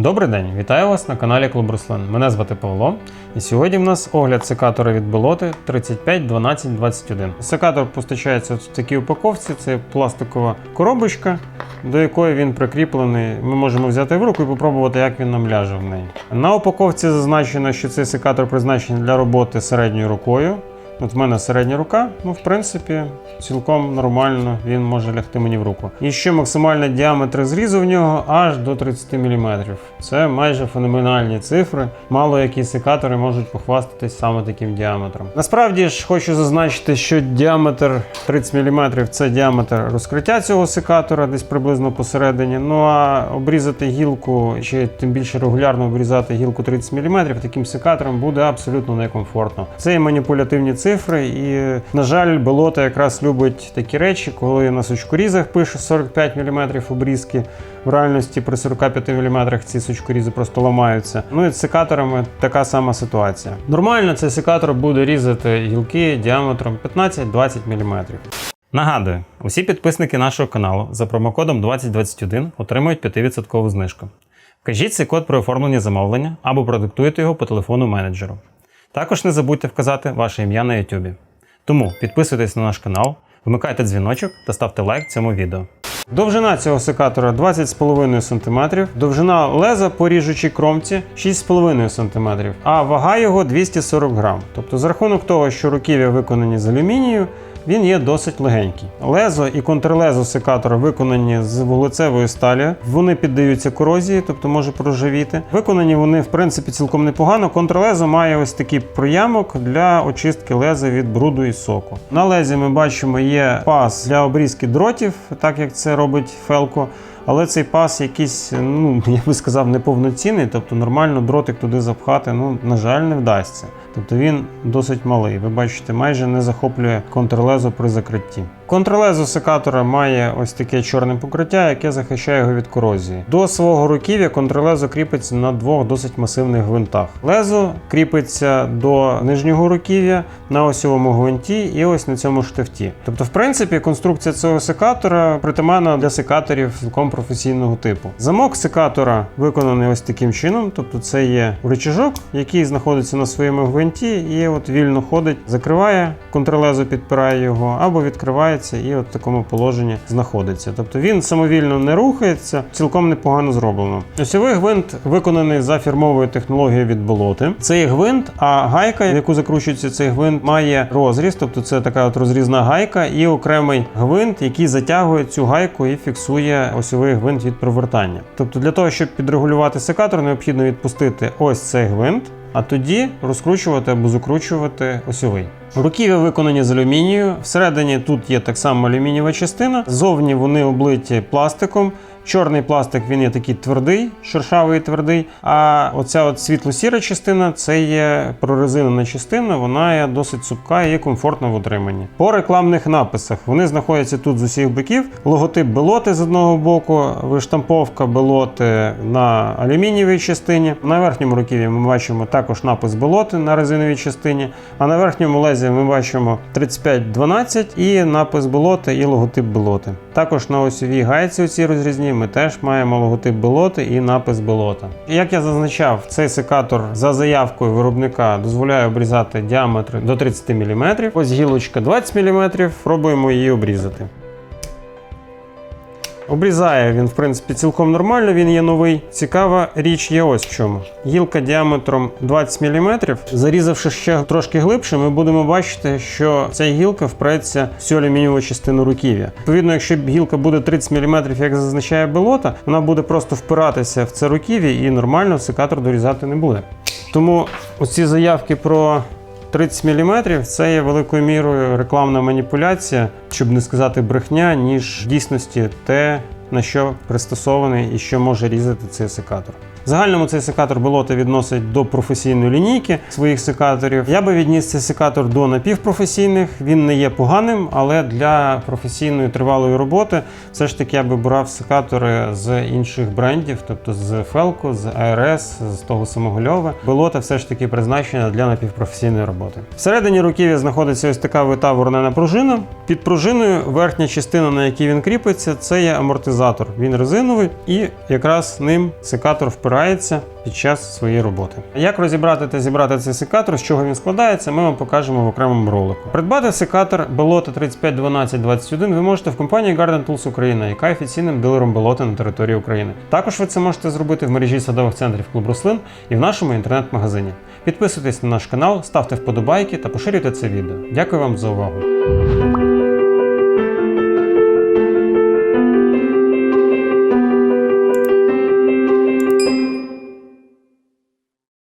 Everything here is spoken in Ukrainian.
Добрий день, вітаю вас на каналі Клуб Руслан. Мене звати Павло. І сьогодні в нас огляд секатора від болоти 35 12 21. Секатор постачається в такій упаковці. Це пластикова коробочка, до якої він прикріплений. Ми можемо взяти в руку і попробувати, як він нам ляже в неї. На упаковці зазначено, що цей секатор призначений для роботи середньою рукою. От в мене середня рука, ну в принципі, цілком нормально він може лягти мені в руку. І ще максимальний діаметр зрізу в нього аж до 30 мм. Це майже феноменальні цифри. Мало які секатори можуть похвастатись саме таким діаметром. Насправді ж хочу зазначити, що діаметр 30 мм це діаметр розкриття цього секатора, десь приблизно посередині. Ну а обрізати гілку, чи тим більше регулярно обрізати гілку 30 мм таким секатором буде абсолютно некомфортно. Це і маніпулятивні цифри, і, на жаль, болото якраз любить такі речі, коли на сучкорізах пише 45 мм обрізки. В реальності при 45 мм ці сучкорізи просто ламаються. Ну і з секаторами така сама ситуація. Нормально цей секатор буде різати гілки діаметром 15-20 мм. Нагадую, усі підписники нашого каналу за промокодом 2021 отримують 5% знижку. Вкажіть цей код при оформленні замовлення або продиктуйте його по телефону менеджеру. Також не забудьте вказати ваше ім'я на YouTube. Тому підписуйтесь на наш канал, вмикайте дзвіночок та ставте лайк цьому відео. Довжина цього секатора 20,5 см, довжина леза по ріжучій кромці 6,5 см, а вага його 240 грам. Тобто, за рахунок того, що руків'я виконані з алюмінію, він є досить легенький. Лезо і контрлезо секатора виконані з вуглецевої сталі. Вони піддаються корозії, тобто може проживіти. Виконані вони в принципі цілком непогано. Контрлезо має ось такий проямок для очистки леза від бруду і соку. На лезі ми бачимо є пас для обрізки дротів, так як це робить Фелко. Але цей пас якийсь, ну я би сказав, неповноцінний, тобто нормально дротик туди запхати, ну, на жаль, не вдасться. Тобто він досить малий. Ви бачите, майже не захоплює контрлезо при закритті. Контрлезо секатора має ось таке чорне покриття, яке захищає його від корозії. До свого руків'я контрлезо кріпиться на двох досить масивних гвинтах. Лезо кріпиться до нижнього руків'я на осьовому гвинті і ось на цьому штифті. Тобто, в принципі, конструкція цього секатора притаманна для секаторів цілком професійного типу. Замок секатора виконаний ось таким чином, тобто це є рычажок, який знаходиться на своєму гвинті, і от вільно ходить, закриває контрлезо, підпирає його або відкривається і от в такому положенні знаходиться. Тобто він самовільно не рухається, цілком непогано зроблено. Осьовий гвинт виконаний за фірмовою технологією від болоти. Це є гвинт, а гайка, в яку закручується цей гвинт, має розріз, тобто це така от розрізна гайка, і окремий гвинт, який затягує цю гайку і фіксує осьовий гвинт від провертання. Тобто, для того, щоб підрегулювати секатор, необхідно відпустити ось цей гвинт. А тоді розкручувати або закручувати осьовий. Руків'я виконані з алюмінію. Всередині тут є так само алюмінієва частина. Ззовні вони облиті пластиком. Чорний пластик він є такий твердий, шершавий твердий. А оця от світло-сіра частина це є прорезинена частина, вона є досить цупка і є комфортна в утриманні. По рекламних написах вони знаходяться тут з усіх боків. Логотип белоти з одного боку, виштамповка белоти на алюмінієвій частині. На верхньому руків'ї ми бачимо також напис белоти на резиновій частині. А на верхньому лезі ми бачимо 3512 і напис белоти і логотип белоти. Також на осьовій гайці у цій розрізні ми теж маємо логотип белоти і напис белота. Як я зазначав, цей секатор за заявкою виробника дозволяє обрізати діаметри до 30 мм. Ось гілочка 20 мм, пробуємо її обрізати. Обрізає він, в принципі, цілком нормально, він є новий. Цікава річ є ось в чому. Гілка діаметром 20 мм. Зарізавши ще трошки глибше, ми будемо бачити, що ця гілка впреться в всю алюмінієву частину руків'я. Відповідно, якщо гілка буде 30 мм, як зазначає белота, вона буде просто впиратися в це руків'я і нормально секатор дорізати не буде. Тому оці заявки про 30 мм це є великою мірою рекламна маніпуляція, щоб не сказати брехня, ніж в дійсності те, на що пристосований і що може різати цей секатор. Загальному цей секатор болота відносить до професійної лінійки своїх секаторів. Я би відніс цей секатор до напівпрофесійних. Він не є поганим, але для професійної тривалої роботи все ж таки я би брав секатори з інших брендів, тобто з Felco, з ARS, з того самого Льова. Болота все ж таки призначена для напівпрофесійної роботи. Всередині руків'я знаходиться ось така вита воронена пружина. Під пружиною верхня частина, на якій він кріпиться, це є амортизатор. Він резиновий, і якраз ним секатор впирається впирається під час своєї роботи. Як розібрати та зібрати цей секатор, з чого він складається, ми вам покажемо в окремому ролику. Придбати секатор Белота 351221 ви можете в компанії Garden Tools Україна, яка офіційним дилером Белоти на території України. Також ви це можете зробити в мережі садових центрів Клуб Рослин і в нашому інтернет-магазині. Підписуйтесь на наш канал, ставте вподобайки та поширюйте це відео. Дякую вам за увагу.